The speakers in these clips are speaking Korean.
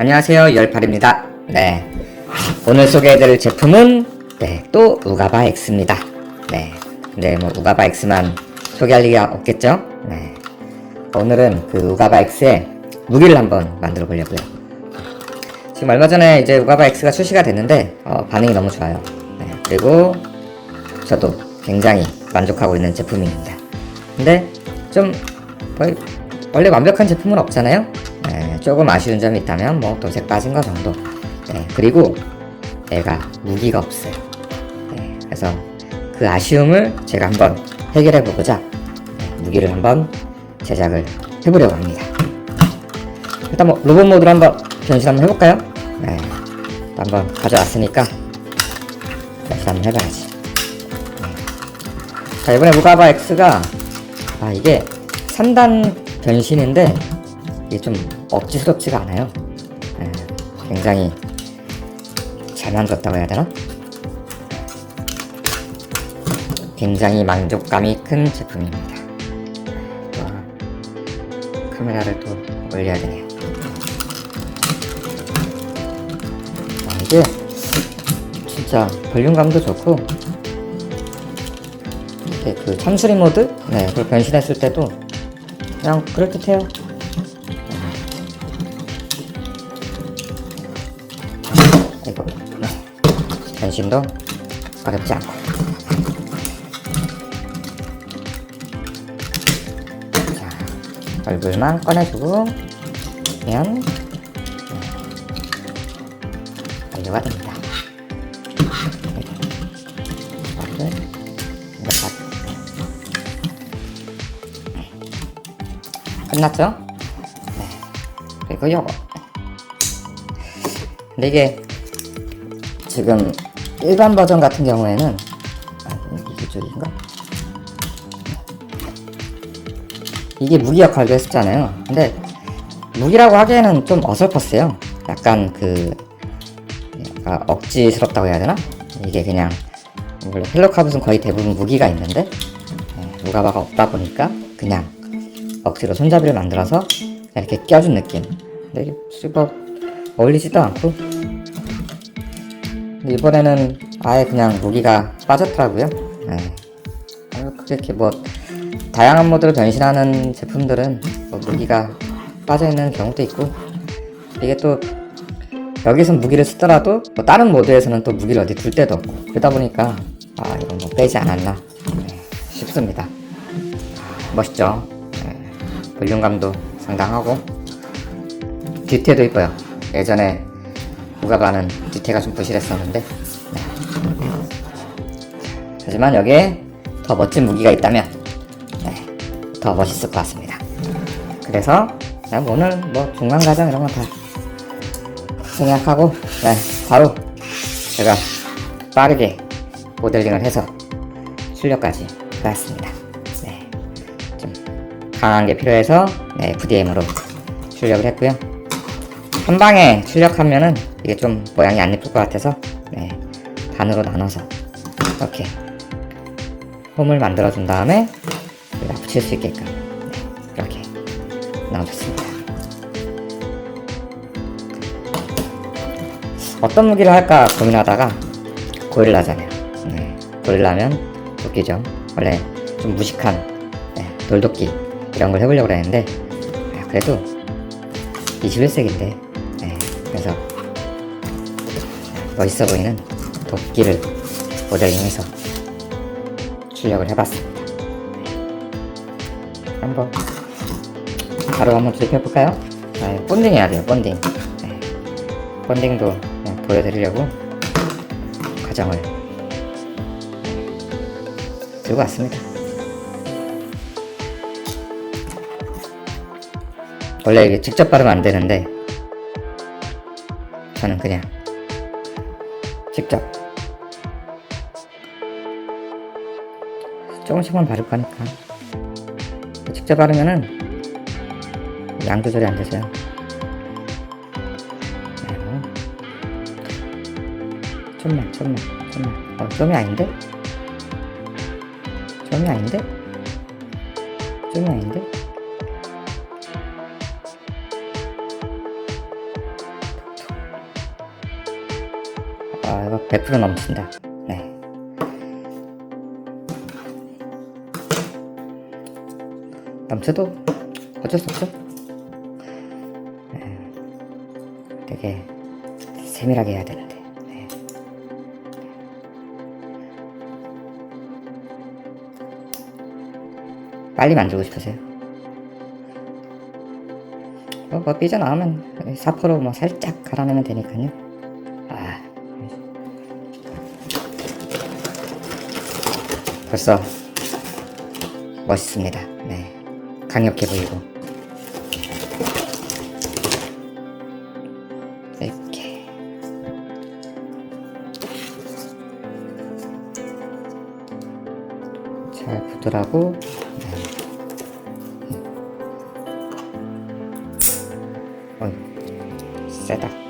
안녕하세요. 열팔입니다. 네. 오늘 소개해드릴 제품은 네, 또 우가바 X입니다. 네. 근데 뭐 우가바 X만 소개할 리가 없겠죠? 네. 오늘은 그 우가바 X의 무기를 한번 만들어 보려고요. 지금 얼마 전에 이제 우가바 X가 출시가 됐는데 어, 반응이 너무 좋아요. 네, 그리고 저도 굉장히 만족하고 있는 제품입니다. 근데 좀 거의 원래 완벽한 제품은 없잖아요. 네, 조금 아쉬운 점이 있다면 뭐 도색 빠진 거 정도. 네, 그리고 얘가 무기가 없어요. 네, 그래서 그 아쉬움을 제가 한번 해결해 보고자 네, 무기를 한번 제작을 해보려고 합니다. 일단 뭐 로봇 모드로 한번 변신 한번 해볼까요? 네, 또 한번 가져왔으니까 변신 한번 해봐야지. 네. 자 이번에 무가바 X가 아 이게 3단 변신인데 이게 좀 억지스럽지가 않아요. 예, 굉장히 잘 만들었다고 해야 되나? 굉장히 만족감이 큰 제품입니다. 와, 카메라를 또 올려야 되네요. 와, 이게 진짜 볼륨감도 좋고 이렇게 그 참수리 모드? 네, 그걸 변신했을 때도 그냥 그럴듯해요. 변신도 어렵지 않고. 자, 얼굴만 꺼내주고 면 네. 완료가 됩니다. 끝났죠? 네. 그리고 요거. 근데 이게 지금 일반 버전 같은 경우에는 아, 이게 쪽인가? 이게 무기 역 할도 했었잖아요. 근데 무기라고 하기에는 좀 어설펐어요. 약간 그 약간 억지스럽다고 해야 되나? 이게 그냥 원래 헬로카봇은 거의 대부분 무기가 있는데 네, 무가바가 없다 보니까 그냥 억지로 손잡이를 만들어서 이렇게 껴준 느낌. 근데 이게 뭐 어울리지도 않고. 이번에는 아예 그냥 무기가 빠졌더라고요. 네. 어, 그렇게 뭐 다양한 모드로 변신하는 제품들은 뭐 무기가 빠져 있는 경우도 있고 이게 또 여기서 무기를 쓰더라도 뭐 다른 모드에서는 또 무기를 어디 둘 데도 없고 그러다 보니까 아 이건 뭐 빼지 않았나 네, 싶습니다. 아, 멋있죠. 네, 볼륨감도 상당하고 뒤태도 이뻐요. 예전에 무가바는 뒤태가 좀 부실했었는데 네. 하지만 여기에 더 멋진 무기가 있다면 네, 더 멋있을 것 같습니다. 그래서 그냥 오늘 뭐 중간 과정 이런 건 다 생략하고 네, 바로 제가 빠르게 모델링을 해서 출력까지 해왔습니다. 네, 좀 강한 게 필요해서 네, FDM으로 출력을 했고요. 한 방에 출력하면은 이게 좀 모양이 안 예쁠 것 같아서 네, 반으로 나눠서 이렇게 홈을 만들어 준 다음에 여기다 붙일 수 있게끔 네, 이렇게 넣어줬습니다. 어떤 무기를 할까 고민하다가 고릴라잖아요. 네, 고릴라면 도끼죠. 원래 좀 무식한 네, 돌도끼 이런 걸 해보려고 했는데 아, 그래도 21세기인데 네, 그래서 멋있어 보이는 도끼를 모델링해서 출력을 해봤습니다. 네. 한번 바로 한번 조립해볼까요? 네, 본딩 해야 돼요, 본딩. 네, 본딩도 네, 보여드리려고 과정을 들고 왔습니다. 원래 이게 직접 바르면 안 되는데 저는 그냥 직접 조금씩만 바를 거니까 직접 바르면은 양 조절이 안 되세요. 좀만, 좀만, 좀만. 어, 좀이 아닌데? 좀이 아닌데? 좀이 아닌데? 100% 넘친다. 네. 넘쳐도 어쩔 수 없죠. 네. 되게 세밀하게 해야 되는데. 네. 빨리 만들고 싶으세요? 뭐, 뭐 삐져나오면 사포로 뭐 살짝 갈아내면 되니까요. 벌써 멋있습니다. 네, 강력해 보이고. 이렇게. 잘 부드라고 어이, 세다.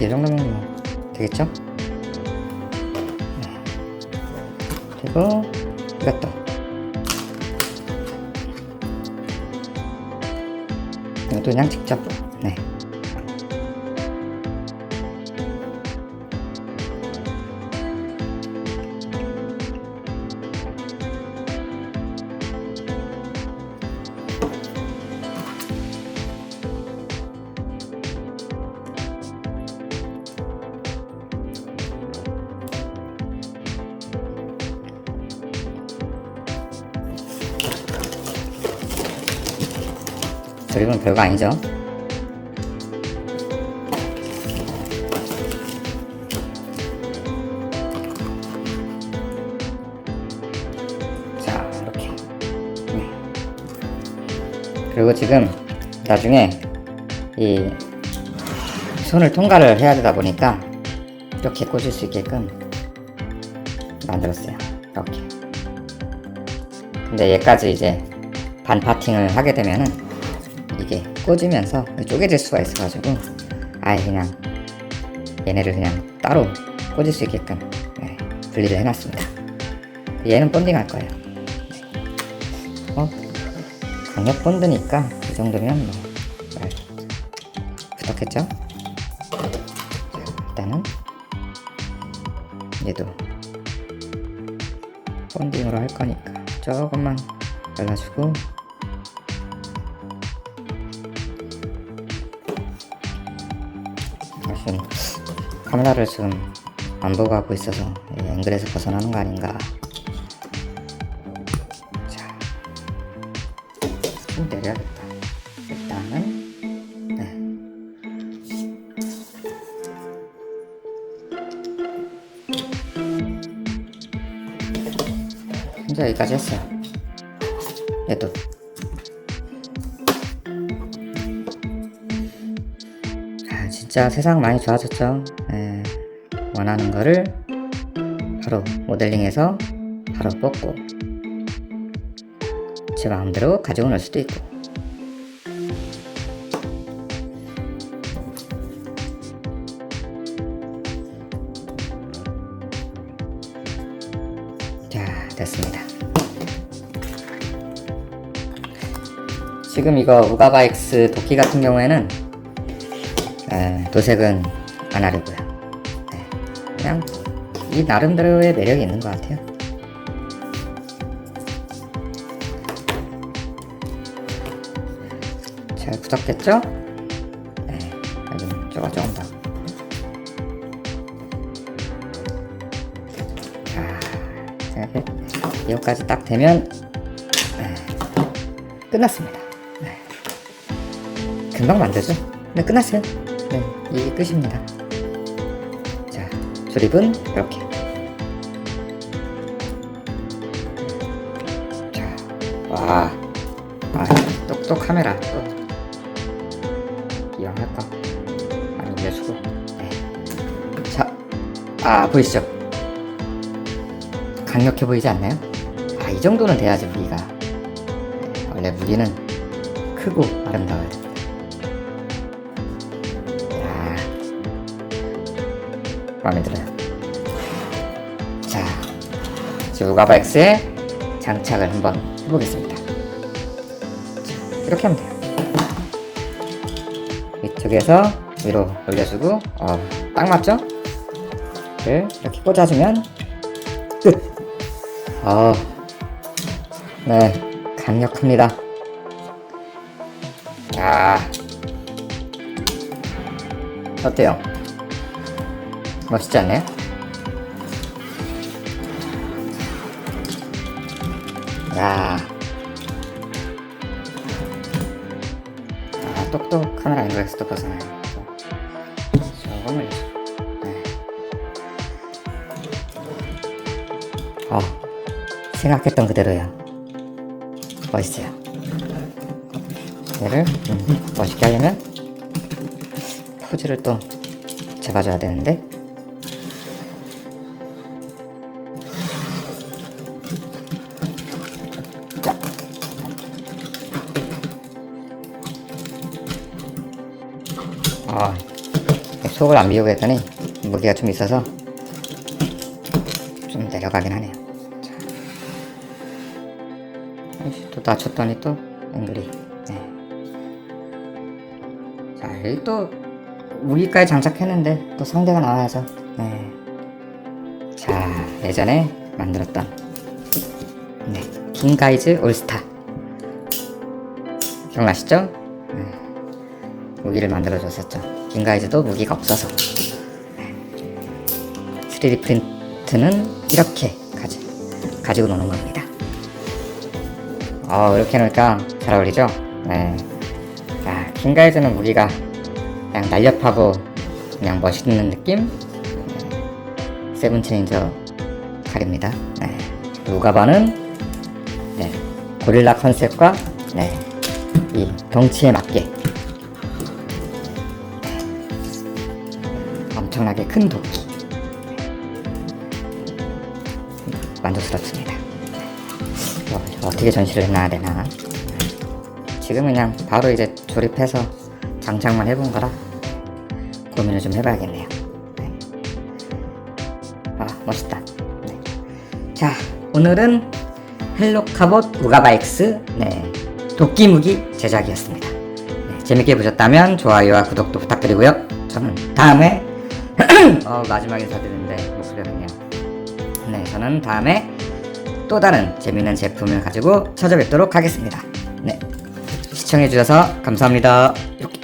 이 정도면 뭐 되겠죠? 네. 그리고 이것도 이것도 그냥 직접 네. 드립은 별거 아니죠. 자, 이렇게. 네. 그리고 지금 나중에 이 손을 통과를 해야 되다 보니까 이렇게 꽂을 수 있게끔 만들었어요. 이렇게. 근데 얘까지 이제 반 파팅을 하게 되면은 이게 꽂으면서 쪼개질 수가 있어가지고 아예 그냥 얘네를 그냥 따로 꽂을 수 있게끔 네, 분리를 해놨습니다. 얘는 본딩 할 거예요. 어, 강력 본드니까 이 정도면 뭐 말, 부탁했죠? 자, 일단은 얘도 본딩으로 할 거니까 조금만 잘라주고 사실 카메라를 지금 안 보고 하고 있어서 이 앵글에서 벗어나는 거 아닌가. 자, 좀 내려야겠다. 일단은 네. 현재 여기까지 했어요. 얘도 진짜 세상 많이 좋아졌죠. 예, 원하는 거를 바로 모델링해서 바로 뽑고 제 마음대로 가지고 놀 수도 있고 자 됐습니다. 지금 이거 우가바 X 도끼 같은 경우에는 에, 도색은 안 하려고요. 네, 그냥 이 나름대로의 매력이 있는 것 같아요. 잘 굳었겠죠? 네, 여기 조금 조금 더. 자, 여기까지 딱 되면 네, 끝났습니다. 네. 금방 만들죠? 네, 끝났어요. 네, 이게 끝입니다. 자, 조립은 이렇게. 자, 와, 아, 똑똑 카메라 또 이용할까? 많이 올려주고. 네. 자, 아 보이시죠? 강력해 보이지 않나요? 아, 이 정도는 돼야지 무기가. 네, 원래 무기는 크고 아름다워야 마음에 들어요. 자, 지금 우가바 X에 장착을 한번 해보겠습니다. 자, 이렇게 하면 돼요. 위쪽에서 위로 올려주고, 어, 딱 맞죠? 를 이렇게 꽂아주면 끝. 어, 네, 강력합니다. 아, 어때요? 멋있지 않나요? 야, 아, 똑똑 카메라 앵글에서 또 벗어나요. 저거는, 네. 어, 생각했던 그대로예요. 멋있어요. 얘를 음, 멋있게 하려면 포즈를 또 잡아줘야 되는데 속을 안 비우고 했더니 무게가 좀 있어서 좀 내려가긴 하네요. 또 낮췄더니 또 앵글이. 네. 자, 또 무기까지 장착했는데 또 상대가 나와야죠. 네. 자, 예전에 만들었던 네, 킹가이즈 올스타 기억나시죠? 네. 무기를 만들어 줬었죠. 킹가이즈도 무기가 없어서 네. 3D 프린트는 이렇게 가지, 가지고 노는 겁니다. 어, 이렇게 놓으니까 잘 어울리죠? 네. 자, 킹가이즈는 무기가 그냥 날렵하고 그냥 멋있는 느낌? 네. 세븐 체인저 칼입니다. 네. 루가바는 네. 고릴라 컨셉과 네. 이 덩치에 맞게 엄청나게 큰 도끼 만족스럽습니다. 어, 어떻게 전시를 해놔야 되나 지금 그냥 바로 이제 조립해서 장착만 해본 거라 고민을 좀 해봐야겠네요 네. 아 멋있다 네. 자 오늘은 헬로 카봇 우가바엑스 네, 도끼무기 제작이었습니다 네, 재밌게 보셨다면 좋아요와 구독도 부탁드리고요 저는 다음에 어, 마지막 인사드리는데 목소리가 그냥 네, 저는 다음에 또 다른 재미있는 제품을 가지고 찾아뵙도록 하겠습니다. 네, 시청해주셔서 감사합니다. 이렇게.